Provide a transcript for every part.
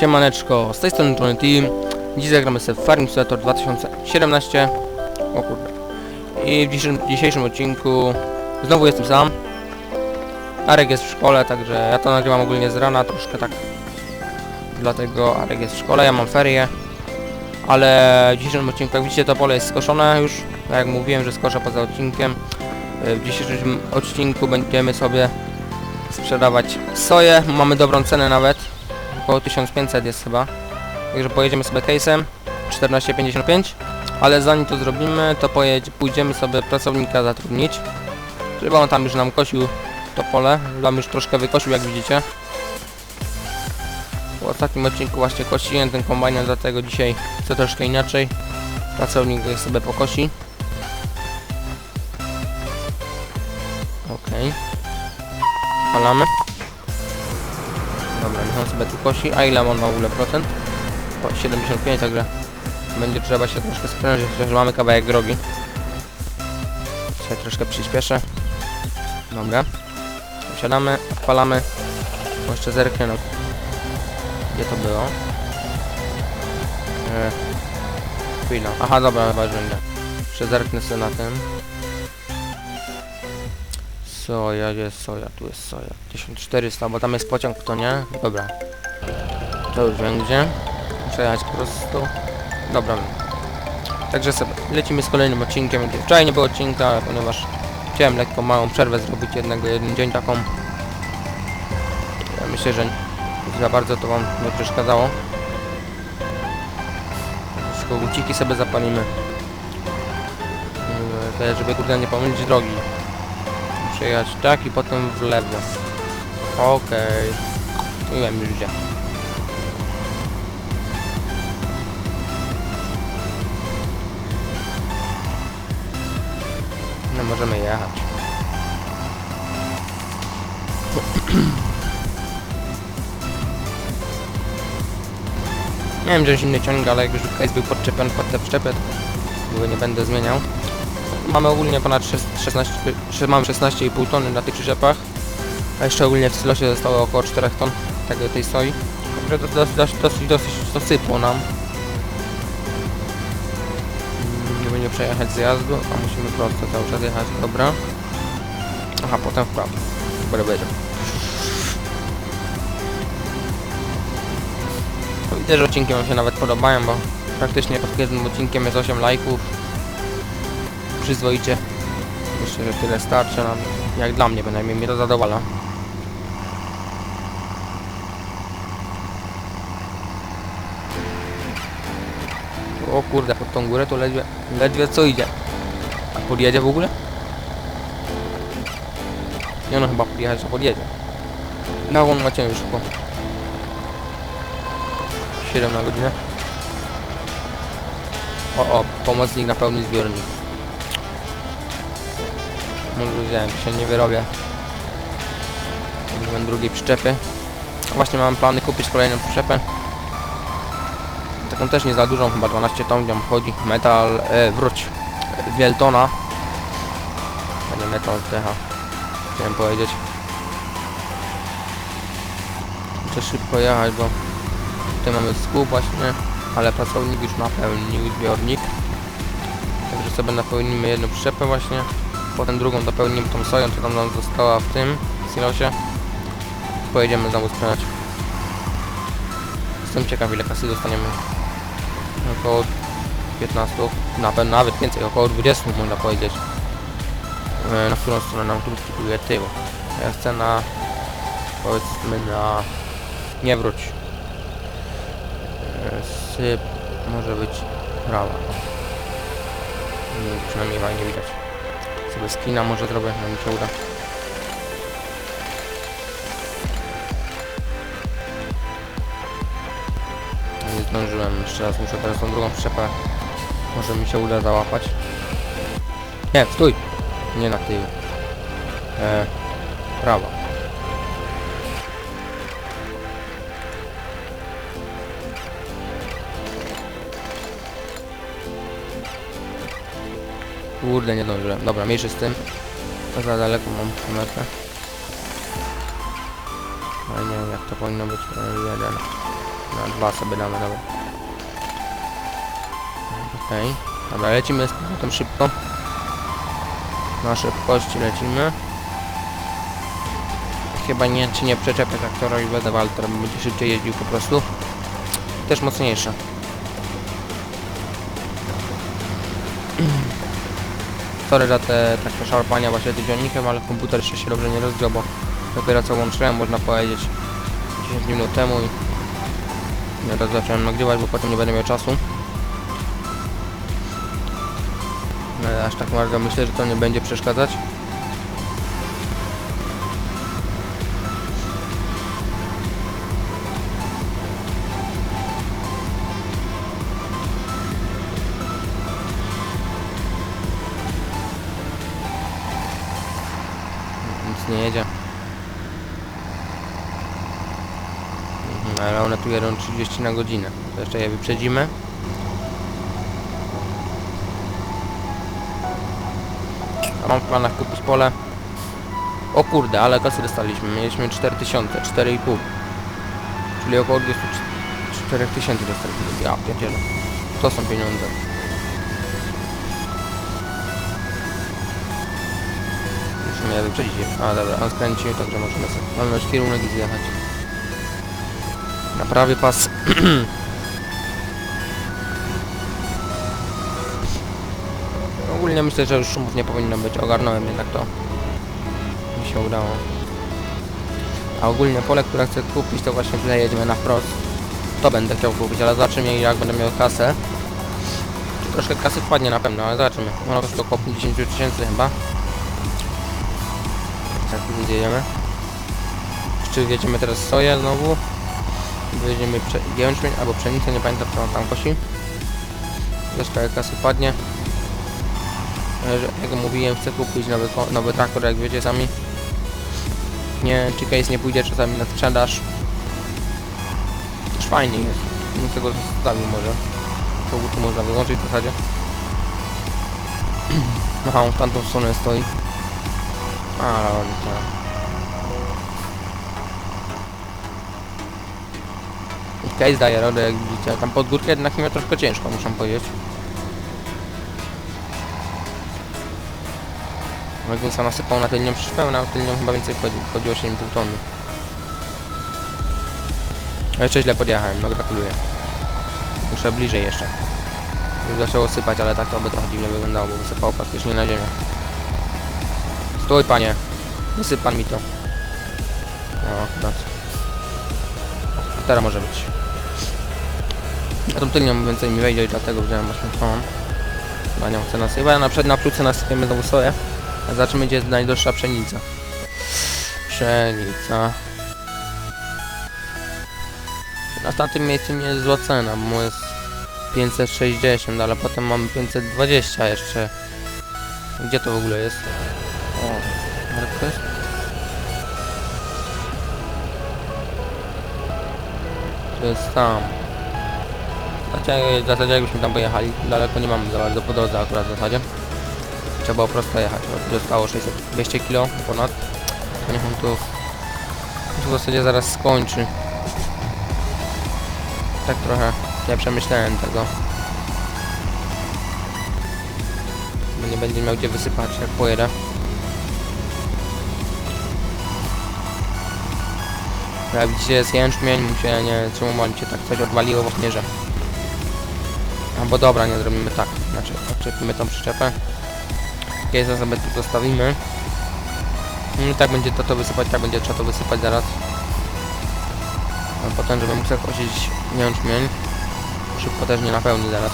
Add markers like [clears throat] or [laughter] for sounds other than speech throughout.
Siemaneczko, z tej strony Johnny Team. Dziś zagramy sobie w Farming Simulator 2017. O kurde. I w dzisiejszym, dzisiejszym odcinku znowu jestem sam. Arek jest w szkole, także ja to nagrywam ogólnie z rana, troszkę tak. Dlatego Arek jest w szkole, ja mam ferie. Ale w dzisiejszym odcinku, jak widzicie, to pole jest skoszone już. Tak jak mówiłem, że skoszę poza odcinkiem. E, W dzisiejszym odcinku będziemy sobie sprzedawać soję. Mamy dobrą cenę nawet. Około 1500 jest chyba. Także pojedziemy sobie case'em 14,55 ale zanim to zrobimy to pojedź, pójdziemy sobie pracownika zatrudnić. Żeby on tam już nam kosił to pole tam już troszkę wykosił jak widzicie. W ostatnim odcinku właśnie kosiłem ten kombajnem dlatego dzisiaj chcę troszkę inaczej. Pracownik sobie pokosi. Okej. Palamy On sobie tu kosi. A ile on ma w ogóle procent? O, 75, także będzie trzeba się troszkę sprężyć, że mamy kawałek drogi. Dzisiaj troszkę przyspieszę. Dobra. Usiadamy, odpalamy. Jeszcze zerknę no. Gdzie to było? E, chwila. Aha, dobra, chyba już będzie. Jeszcze zerknę sobie na tym. Soja, gdzie jest soja? Tu jest soja. 1400, bo tam jest pociąg, to nie? Dobra. To już będzie. Muszę jechać po prostu. Dobra. Także sobie lecimy z kolejnym odcinkiem. Wczoraj nie było odcinka, ponieważ chciałem lekko małą przerwę zrobić jednego, jeden dzień taką. Ja myślę, że za bardzo to wam nie przeszkadzało. Tylko guciki sobie zapalimy. Żeby kurde nie pomylić drogi przejechać tak i potem w lewo. Okej. Nie wiem już gdzie. No możemy jechać. Miałem wziąć inny ciągnik, ale jak już case był podczepiony pod te wszczepy, to nie będę zmieniał. Mamy ogólnie ponad 16, mamy 16,5 tony na tych przyczepach. A jeszcze ogólnie w silosie zostało około 4 ton tego, tej soi. Także to dosyć, dosyć, dosyć, dosyć dosypło nam. Mm, Nie będzie przejechać zjazdu, a musimy prosto cały czas jechać, dobra. Aha, potem w prawo. Dobra, będzie. Widzę, że odcinki wam się nawet podobają, bo praktycznie pod każdym odcinkiem jest 8 lajków przyzwoicie. Myślę, że tyle starczy nam. Jak dla mnie bynajmniej mnie to zadowala. O kurde, pod tą górę to ledwie, ledwie co idzie. A podjedzie w ogóle? Nie no chyba podjechać, że podjedzie. No on ma ciężko. 7 na godzinę. O, o, pomocnik napełni zbiornik. Wiedziałem, że się nie wyrobię. Używam drugiej przyczepy. Właśnie mam plany kupić kolejną przyczepę. Taką też nie za dużą, chyba 12 ton, gdzie wchodzi metal, e, wróć, Wieltona. A nie metal TH, chciałem powiedzieć. Muszę szybko jechać, bo tutaj mamy skup właśnie, ale pracownik już napełnił zbiornik. Także sobie napełnimy jedną przyczepę właśnie potem drugą dopełnimy tą soją, tam nam została w tym silosie. Pojedziemy znowu sprzedać. Jestem ciekaw ile kasy dostaniemy. Około 15, na pewno nawet więcej, około 20 można powiedzieć. E, Na którą stronę nam tu kupuje tył. Ja chcę na powiedzmy na nie wróć. E, Syp może być prawa. Nie, Przynajmniej fajnie widać sobie skina może zrobię, jak mi się uda. Nie zdążyłem, jeszcze raz muszę teraz tą drugą przyczepę. Może mi się uda załapać. Nie, stój! Nie na tył. E, prawa. Kurde, nie zdążyłem. Dobra, mniejszy z tym. To za daleko mam kamerkę. Ale nie wiem jak to powinno być. E, Jeden. Na dwa sobie damy, dobra. Okej. Dobra, lecimy z powrotem szybko. Na szybkości lecimy. Chyba nie, czy nie przyczepię traktora i będę Walter, bo będzie szybciej jeździł po prostu. Też mocniejsza. Sorry za te takie szarpania właśnie tydziennikiem, ale komputer jeszcze się dobrze nie rozgrzał, bo dopiero co łączyłem, można powiedzieć 10 minut temu i teraz zacząłem nagrywać, bo potem nie będę miał czasu. Ale aż tak bardzo myślę, że to nie będzie przeszkadzać. 30 na godzinę. To jeszcze je wyprzedzimy. A mam w planach kupić pole. O kurde, ale kasy dostaliśmy. Mieliśmy 4000, 4,5. Czyli około 24 tysięcy dostaliśmy. Ja pierdzielę. To są pieniądze. Musimy je wyprzedzić. A dobra, on skręcił, także możemy sobie walnąć kierunek i zjechać. Na prawy pas. [clears throat] Ogólnie myślę, że już szumów nie powinno być. Ogarnąłem jednak to. Mi się udało. A ogólnie pole, które chcę kupić, to właśnie tutaj jedziemy na wprost. To będę chciał kupić, ale zobaczymy jak będę miał kasę. Troszkę kasy wpadnie na pewno, ale zobaczymy. Ono kosztuje około 50 tysięcy chyba. Tak jedziemy. Czy jedziemy teraz soję znowu? Prze jęczmień albo pszenicę, nie pamiętam co on tam kosi. Jeszcze kasy padnie. Jak mówiłem, chcę kupić nowy, nowy traktor, jak wiecie sami. Nie, czy case nie pójdzie czasami na sprzedaż. Też fajnie jest. Tego zostawił może. To tu można wyłączyć w zasadzie. [clears throat] Aha, on w tamtą stronę stoi. Ale on Case daje radę, jak widzicie. Tam pod górkę jednak miał troszkę ciężko, muszę powiedzieć. Magnusa nasypał na tylnią przyszpę, na tylnią chyba więcej wchodzi, wchodziło 7,5 tony. A jeszcze źle podjechałem, no gratuluję. Muszę bliżej jeszcze. Już zaczęło sypać, ale tak to by trochę dziwnie wyglądało, bo wysypało praktycznie na ziemię. Stój panie, wysyp pan mi to. No, tak. Teraz może być. Tylnią więcej mi wejdzie i dlatego wziąłem właśnie tą. Na nią chcę nasypać, na przed na przód nasypiemy znowu soję. A zobaczymy gdzie jest najdroższa pszenica. Pszenica. Na tamtym miejscu nie jest zła cena, bo jest 560, ale potem mamy 520 jeszcze. Gdzie to w ogóle jest? O, ale to jest? To jest tam. Znaczy, w zasadzie jakbyśmy tam pojechali, daleko nie mamy za bardzo po drodze akurat w zasadzie. Trzeba było prosto jechać, bo tu zostało 600, 200 kg ponad. Niech on tu, tu w zasadzie zaraz skończy. Tak trochę nie przemyślałem tego. Bo nie będzie miał gdzie wysypać jak pojedę. Jak widzicie jest jęczmień, mu się nie mam się tak coś odwaliło w opnierze. Albo dobra, nie zrobimy tak. Znaczy odczepimy tą przyczepę. Case'a sobie tu zostawimy. I tak będzie to to wysypać, tak będzie trzeba to wysypać zaraz. A potem, żeby mógł zakosić jęczmień. Szybko też nie napełni zaraz.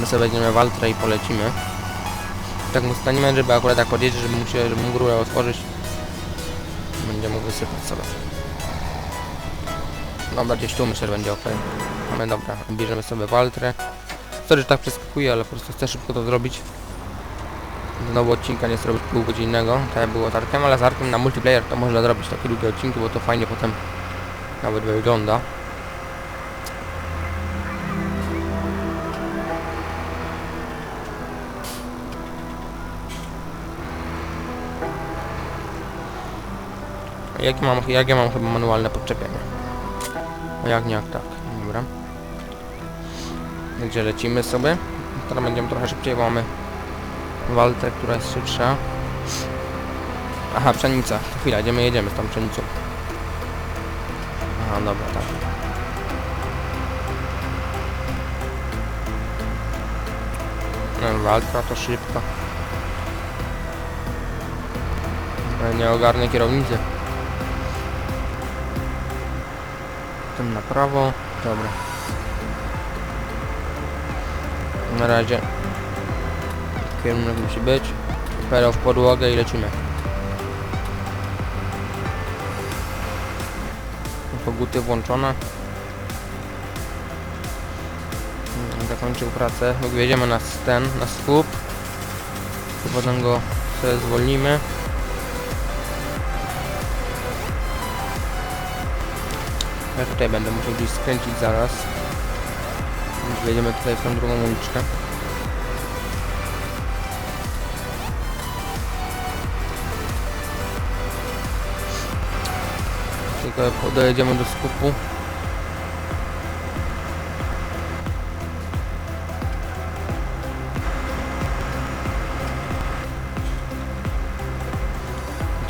My sobie weźmiemy waltrę i polecimy. Tak mu staniemy, żeby akurat tak podjedzie, żeby mógł się, żeby mógł rurę otworzyć. Będzie mógł wysypać sobie. Dobra, gdzieś tu myślę, że będzie ok. Ale dobra, bierzemy sobie waltrę. Sorry, że tak przeskakuję, ale po prostu chcę szybko to zrobić. Znowu odcinka nie zrobić półgodzinnego, tak jak było z Arkiem, ale z Arkiem na multiplayer to można zrobić takie długie odcinki, bo to fajnie potem nawet wygląda. Jak mam, jak ja mam chyba manualne podczepienie. A jak nie, jak tak. Gdzie lecimy sobie? Teraz będziemy trochę szybciej, bo mamy waltę, która jest szybsza. Aha, pszenica. Chwila, idziemy, jedziemy z tą pszenicą. Aha, dobra, tak. No, walka to szybko. Ale nie ogarnę kierownicy. Ten na prawo. Dobra. Na razie kierunek musi być. Pedał w podłogę i lecimy. Koguty włączone. Mm, Zakończył pracę. Wjedziemy na ten, na skup. Potem go sobie zwolnimy. Ja tutaj będę musiał gdzieś skręcić zaraz. Więc Wjedziemy tutaj w tą drugą uliczkę. Tylko dojedziemy do skupu.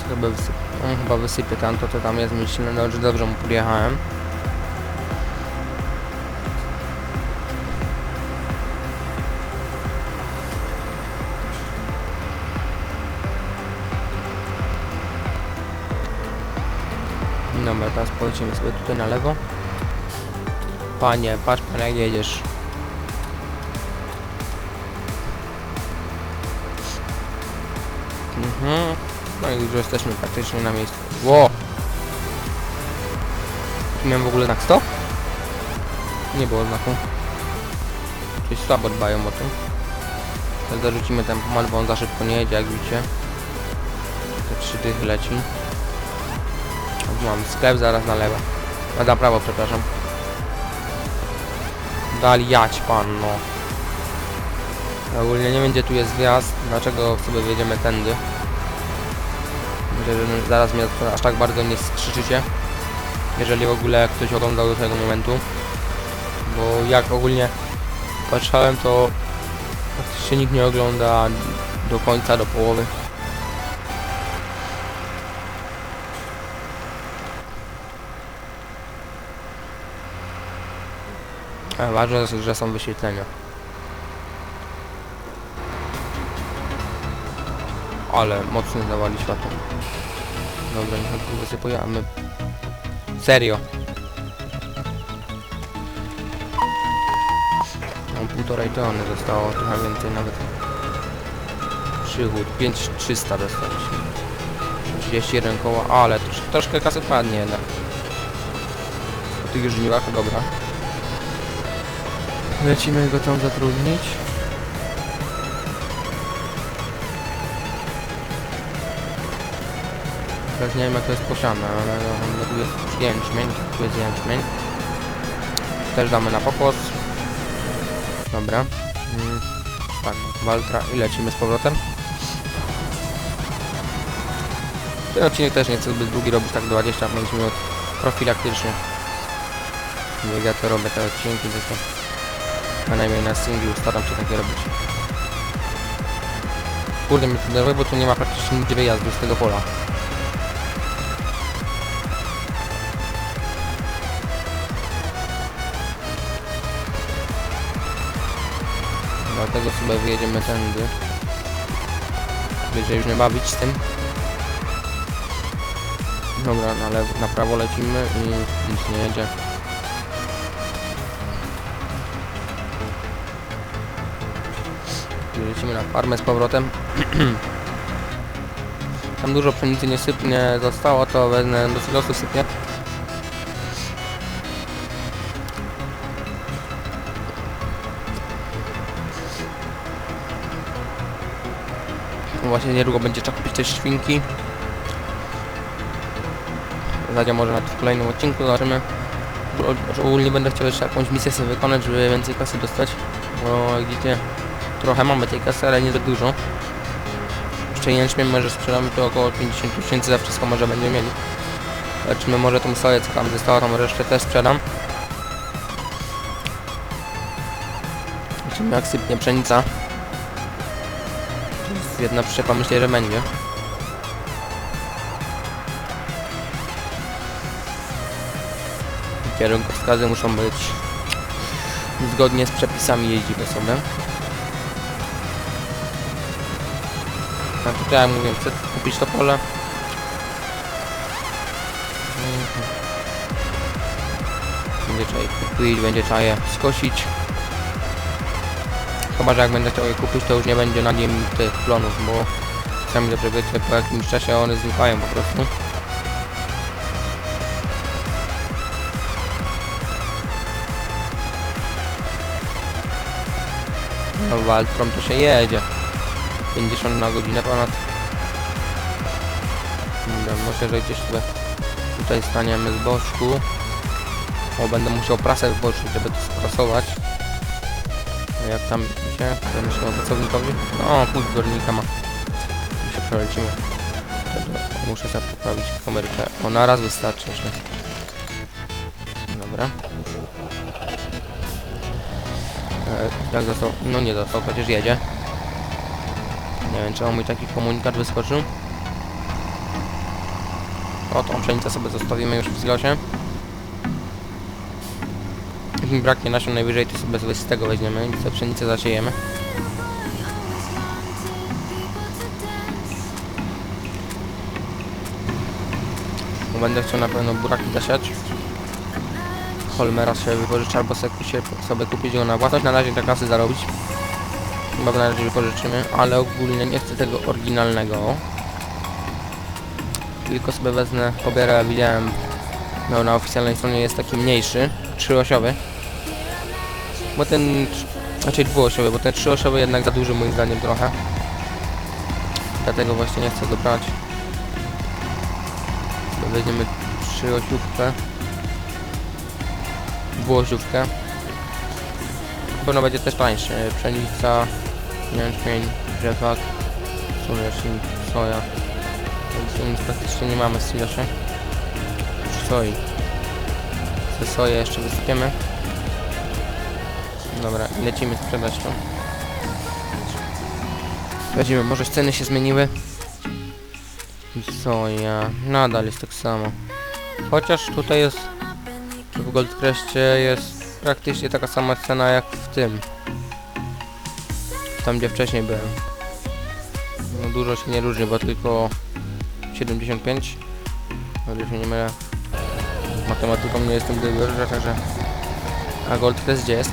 Chyba wysyp... On chyba wysypie tam to, co tam jest myślę, no, że dobrze mu podjechałem. Dobra, teraz polecimy sobie tutaj na lewo. Panie, patrz pan jak jedziesz. Mhm. No i już jesteśmy praktycznie na miejscu. Tu miałem w ogóle znak stop? Nie było znaku. Coś słabo dbają o tym. Zarzucimy ten pomad, bo on za szybko nie jedzie, jak widzicie. Te trzy dychy leci. Mam sklep zaraz na lewo. A na prawo, przepraszam. Dali jać pan, no. Ogólnie nie gdzie tu jest wjazd, dlaczego sobie wjedziemy tędy. Myślę, że zaraz mnie aż tak bardzo nie skrzyczycie. Jeżeli w ogóle ktoś oglądał do tego momentu. Bo jak ogólnie patrzałem to praktycznie nikt nie ogląda do końca, do połowy. Ale ważne, że są wyświetlenia. Ale mocno zawali światło. Dobra, niech tu wysypuje, a. Serio. Mam półtorej tony zostało, trochę więcej nawet. Przychód, 5300 dostaliśmy. 31 koła, ale trosz, troszkę kasy padnie jednak. Po tych żniwach, dobra. Lecimy go tam zatrudnić. Teraz nie wiem jak to jest posiane, ale no, tu jest jęczmień, tu jest jęczmień. Też damy na pokos. Dobra. Mm, tak, Waltra i lecimy z powrotem. Ten odcinek też nie chcę zbyt długi robić, tak 25 minut profilaktycznie. Jak ja to robię te odcinki, tylko Bynajmniej na singlu staram się takie robić. Kurde mnie to denerwuje, bo tu nie ma praktycznie nigdzie wyjazdu z tego pola. Dlatego sobie wyjedziemy tędy. Się już nie bawić z tym. Dobra, na, lewo, na prawo lecimy i nic nie jedzie. I lecimy na farmę z powrotem. [clears throat] Tam dużo pszenicy nie sypnie zostało, to wezmę do silosu sypnie. Właśnie niedługo będzie trzeba kupić też świnki. Zadia może nawet w kolejnym odcinku zobaczymy. Ogólnie będę chciał jeszcze jakąś misję sobie wykonać, żeby więcej kasy dostać. Bo jak widzicie, trochę mamy tej kasy, ale nie za dużo. Jęczmień może sprzedamy to około 50 tysięcy za wszystko może będziemy mieli. Zobaczymy, może tą soję, co tam została, tą resztę też sprzedam. Zobaczymy, jak sypnie pszenica. Jedna przyczepa, myślę, że będzie. Kierunkowskazy muszą być zgodnie z przepisami jeździmy sobie. A tutaj jak mówię, chcę kupić to pole. Mhm. Będzie trzeba je kupić, będzie trzeba je skosić. Chyba, że jak będę chciał je kupić, to już nie będzie na nim tych plonów, bo sami dobrze wiecie, po jakimś czasie one znikają po prostu. No Waltrom to się jedzie. 50 na godzinę ponad. Dobra, może, że gdzieś tutaj, tutaj staniemy z boczku. O, będę musiał prasę włożyć, żeby to sprasować. Jak tam? To myślę o pracownikowi. O, pół zbiornika ma. My się przelecimy. Muszę sobie poprawić kamerkę. O, na raz wystarczy jeszcze. Dobra. E, Jak został? No nie dostał, przecież jedzie. Nie wiem, czemu mój taki komunikat wyskoczył. O, tą pszenicę sobie zostawimy już w zlocie. Mi braknie nasion najwyżej, to sobie z tego weźmiemy i sobie pszenicę zasiejemy. Bo Będę chciał na pewno buraki zasiać. Holmera się wypożyczę albo sobie, sobie kupić go na własność. Na razie te kasy zarobić. Chyba na razie wypożyczymy, ale ogólnie nie chcę tego oryginalnego. Tylko sobie wezmę, pobierę, widziałem, no na oficjalnej stronie jest taki mniejszy, trzyosiowy. Bo ten, znaczy dwuosiowy, bo ten trzyosiowy jednak za duży moim zdaniem trochę. Dlatego właśnie nie chcę go brać. Weźmiemy trzyosiówkę. Dwuosiówkę. Na pewno będzie też tańszy. Pszenica, jęczmień, rzepak, słonecznik, soja. Więc nic praktycznie nie mamy z siloszy. Soi. Ze soję jeszcze wysypiemy. Dobra, lecimy sprzedać to. Sprawdzimy, może ceny się zmieniły. Soja, nadal jest tak samo. Chociaż tutaj jest, w Goldcrestie jest praktycznie taka sama cena jak w tym. Tam gdzie wcześniej byłem. No dużo się nie różni, bo tylko 75. O ile się nie mylę. Matematyką nie jestem dobry, także... A Goldcrest gdzie jest?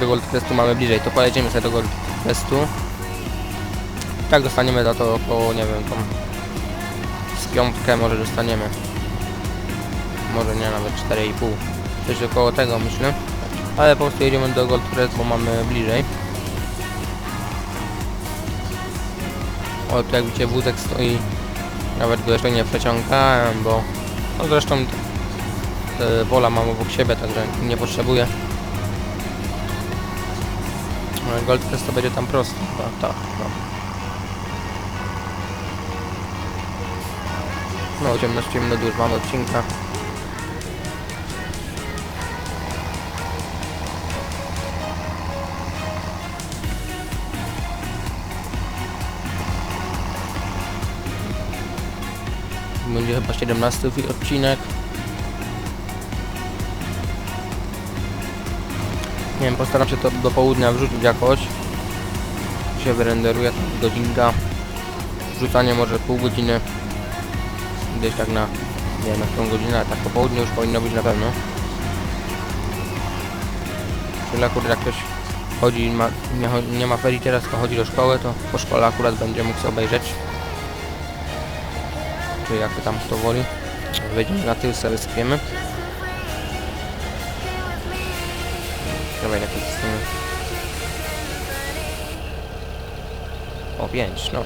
Do Goldcrestu mamy bliżej, to pojedziemy sobie do Goldcrestu. Tak dostaniemy za to około, nie wiem, tam... Z piątkę może dostaniemy. Może nie, nawet 4,5. Coś około tego myślę. Ale po prostu jedziemy do Goldcrest, bo mamy bliżej. O, tu jak widzicie wózek stoi. Nawet go jeszcze nie przeciągałem, bo... No zresztą te pola mam obok siebie, także nie potrzebuję. Ale Goldcrest to będzie tam prosto, chyba, tak, no. No, 18 minut już mamy odcinka. Będzie chyba 17 fi- odcinek. Nie wiem, postaram się to do południa wrzucić jakoś. Się wyrenderuje godzinka. Wrzucanie może pół godziny. Gdzieś tak na, nie wiem, na którą godzinę, ale tak po południu już powinno być na pewno. Czyli akurat jak ktoś chodzi, ma, nie, nie ma ferii teraz, tylko chodzi do szkoły, to po szkole akurat będzie mógł sobie obejrzeć czy jak tam kto woli. Wejdziemy na tył, sobie sypiemy. Dawaj lepiej sypiemy. O 5, no.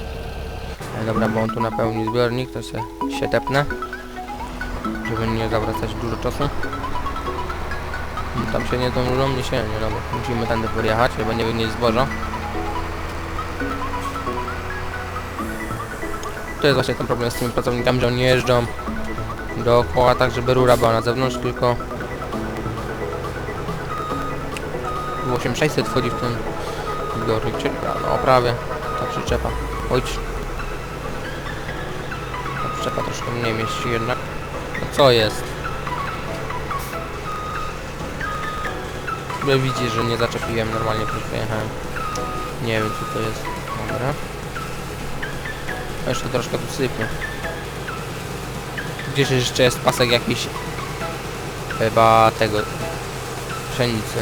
E, dobra, bo on tu napełni zbiornik, to się, się tepnę. Żeby nie zawracać dużo czasu. Tam się nie zdążą, nie się nie, dobra. Musimy tędy podjechać, żeby nie wynieść zboża. To jest właśnie ten problem z tymi pracownikami, że oni jeżdżą dookoła, tak żeby rura była na zewnątrz, tylko... Było 8600 wchodzi w ten zbiornik, czyli no prawie ta przyczepa. Ojcz. Ta przyczepa troszkę mniej mieści jednak. No co jest? Wy widzisz, że nie zaczepiłem, normalnie przez pojechałem. Nie wiem co to jest. Dobra. A Jeszcze troszkę tu sypnie. Gdzieś jeszcze jest pasek jakiś chyba tego pszenicy.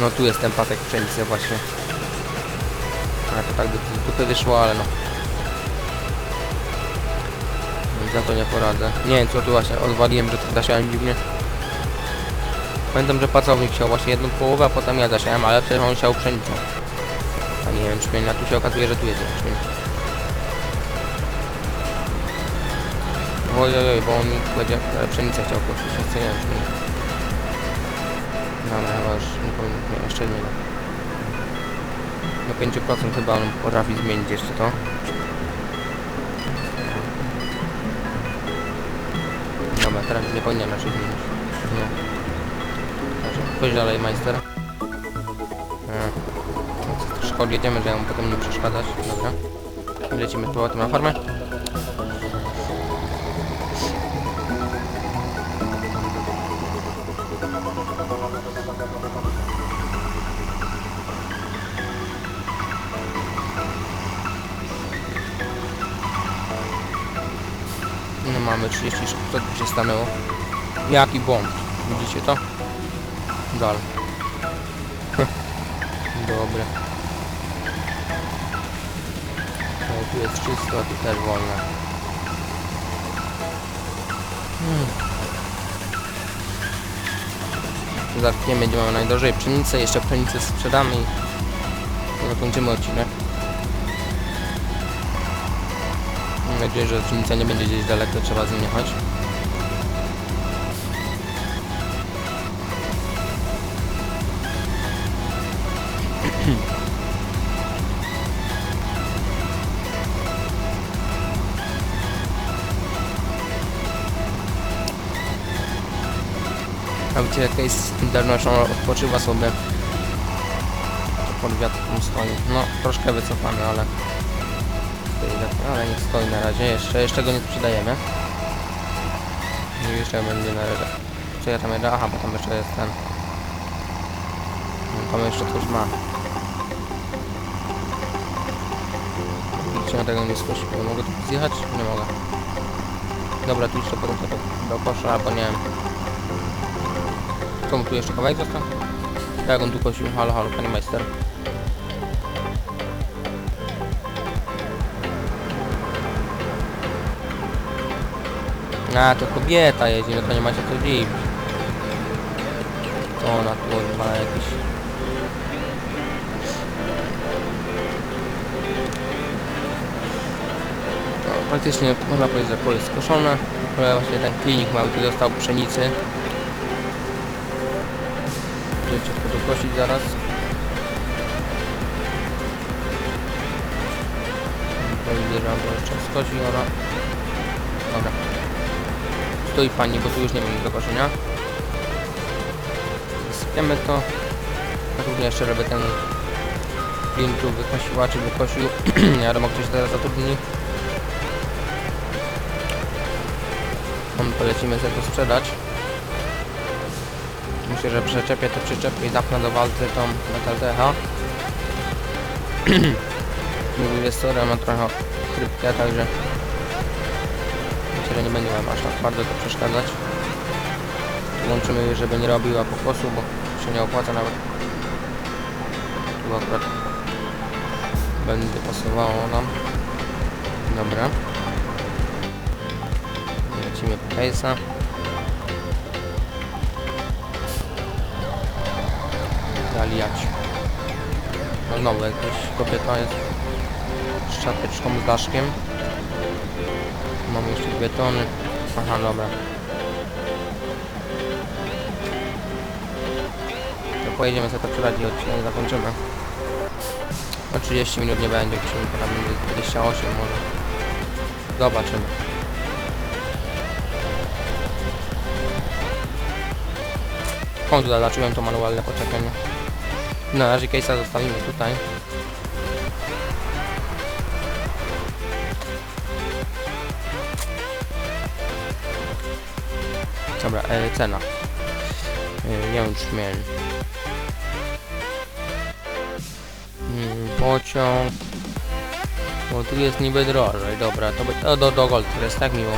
No tu jest ten pasek pszenicy właśnie. Ale to tak z dupy wyszło, ale no. Za to nie poradzę. Nie wiem co tu właśnie odwaliłem, że to zasiałem dziwnie. Pamiętam, że pracownik chciał właśnie jedną połowę, a potem ja zasiałem, ale przecież on chciał pszenicę. A nie wiem, czy a tu się okazuje, że tu jest jęczmień. Oj, oj, oj, bo on będzie e, pszenicę chciał poczuć, ja chcę jęczmień. Dobra, chyba już nie powinien, nie, jeszcze nie. Do 5% chyba on potrafi zmienić jeszcze to. Dobra, teraz nie powinien raczej zmienić. No. Dobrze, chodź dalej, majster. E, Troszkę odjedziemy, żeby mu potem nie przeszkadzać. Dobra. Lecimy z powrotem na farmę. Mamy 30 sztuk, co się stanęło? Jaki błąd? Widzicie to? Dalej. Dobre. No, tu jest czysto, a tu też wolne. Hmm. Zatkniemy, będzie mamy najdrożej pszenicę, jeszcze pszenicę sprzedamy i zakończymy odcinek. Nadzieję, że pszenica nie będzie gdzieś daleko, trzeba z nim jechać. [clears throat] A wiecie jak jest odpoczywa sobie pod wiatrem stoi. No troszkę wycofany, ale ale niech stoi na razie. Jeszcze, jeszcze go nie sprzedajemy. I jeszcze będzie na razie. Co ja tam? Aha, bo tam jeszcze jest ten. No, Tam jeszcze coś ma. Czy na tego nie skoczy? Mogę tu zjechać? Nie mogę. Dobra, tu jeszcze potem to do kosza, albo nie wiem. Komu tu jeszcze kawałek został? Jak on tu kosił? Halo, halo, panie majster. A, to kobieta jeździ, no to nie ma się co dziwić. To ona tu ma jakiś... No, praktycznie można powiedzieć, że pole jest skoszone, ale właśnie ten klinik mały tu dostał pszenicy. Jeszcze to dokosić zaraz. Podejrzewam, że jeszcze skosi ona. Stoi pani, bo tu już nie mam do koszenia. Sypiemy to. Również jeszcze robię ten klin tu wykosiła, czy wykosił. nie wiadomo, kto się teraz zatrudni. On polecimy sobie to sprzedać. Myślę, że przeczepię to przyczepię i zapnę do walcy tą Metal TH. Mówię, sorry, ma trochę chrypkę, także że nie będzie wam aż tak bardzo to przeszkadzać. Łączymy żeby nie robiła pokosu, bo się nie opłaca nawet. Tu akurat będzie pasowało nam. Dobra. Lecimy po case'a. Zaliać. No znowu jakaś kobieta jest z z daszkiem. Mam jeszcze dwie tony. Aha, dobra. To pojedziemy sobie to przedni odcinek, zakończymy. No, o 30 minut nie będzie, przynajmniej tam będzie 28 może. Zobaczymy. W końcu zaznaczyłem to manualne poczekanie. Na razie case'a zostawimy tutaj. Dobra, e, cena. E, jęczmień. Mm, pociąg. Bo tu jest niby drożej, dobra, to by... O, do, do Gold, to jest tak miło.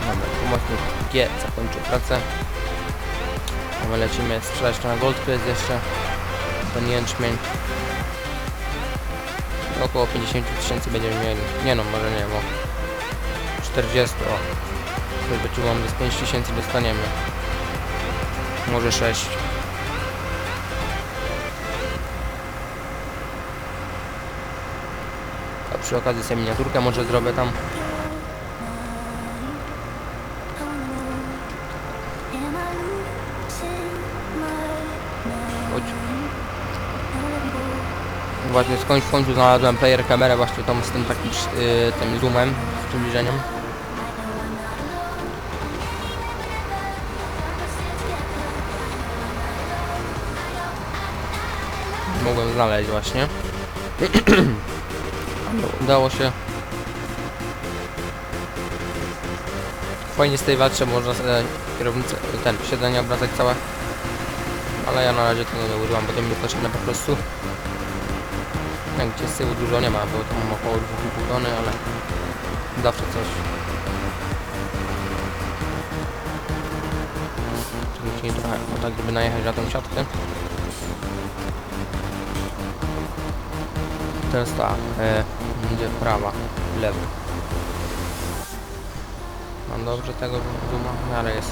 Dobra, pomocnik G zakończył pracę. A my lecimy sprzedać to na Gold, tu jest jeszcze ten jęczmień. Około 50 tysięcy będziemy mieli. Nie no, może nie, bo 40, o. Coś wyczułam, że z 5 tysięcy dostaniemy. Może 6. A przy okazji sobie miniaturkę może zrobię tam. Chodź. Właśnie skądś w końcu znalazłem player kamerę właśnie tą z tym takim yy, tym zoomem, z przybliżeniem. Znaleźć właśnie. [clears throat] Udało się. Fajnie z tej walczy można sobie kierownicę, ten, siedzenie obracać całe. Ale ja na razie tego nie używam, bo to mi potrzebne po prostu. Tak, gdzie z tyłu dużo nie ma, bo to mam około 2,5 tony, ale zawsze coś. Czyli trochę, no tak, żeby najechać na tą siatkę. Teraz tak, e, idzie prawa, lewo. Mam dobrze tego zooma? W miarę jest.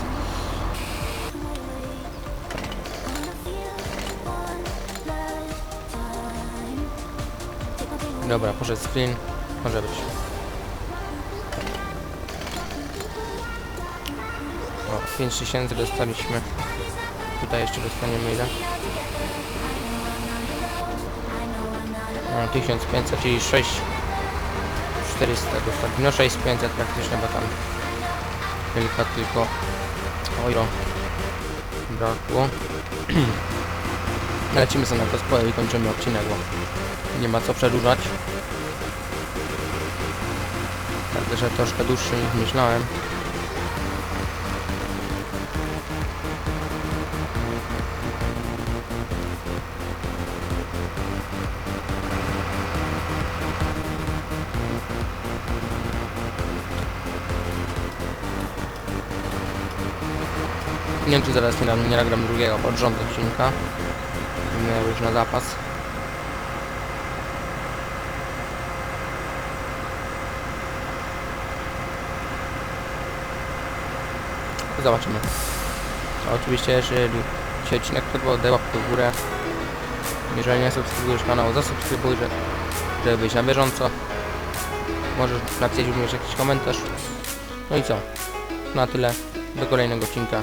Dobra, poszedł screen. Może być. O, 5000 dostaliśmy. Tutaj jeszcze dostaniemy ile? 1500, czyli 6 400 dostali. No 6500 praktycznie, bo tam kilka tylko euro brakło. [clears throat] Lecimy sobie na cosplay i kończymy odcinek, bo nie ma co przedłużać. Także troszkę dłuższy niż myślałem. Czy zaraz nie, nie nagram drugiego pod rząd odcinka. Miał już na zapas. Zobaczymy. Oczywiście jeżeli Ci odcinek podobał, daj łapkę w górę. Jeżeli nie subskrybujesz kanału, zasubskrybuj, że- żeby być na bieżąco. Możesz napisać również jakiś komentarz. No i co? Na tyle. Do kolejnego odcinka.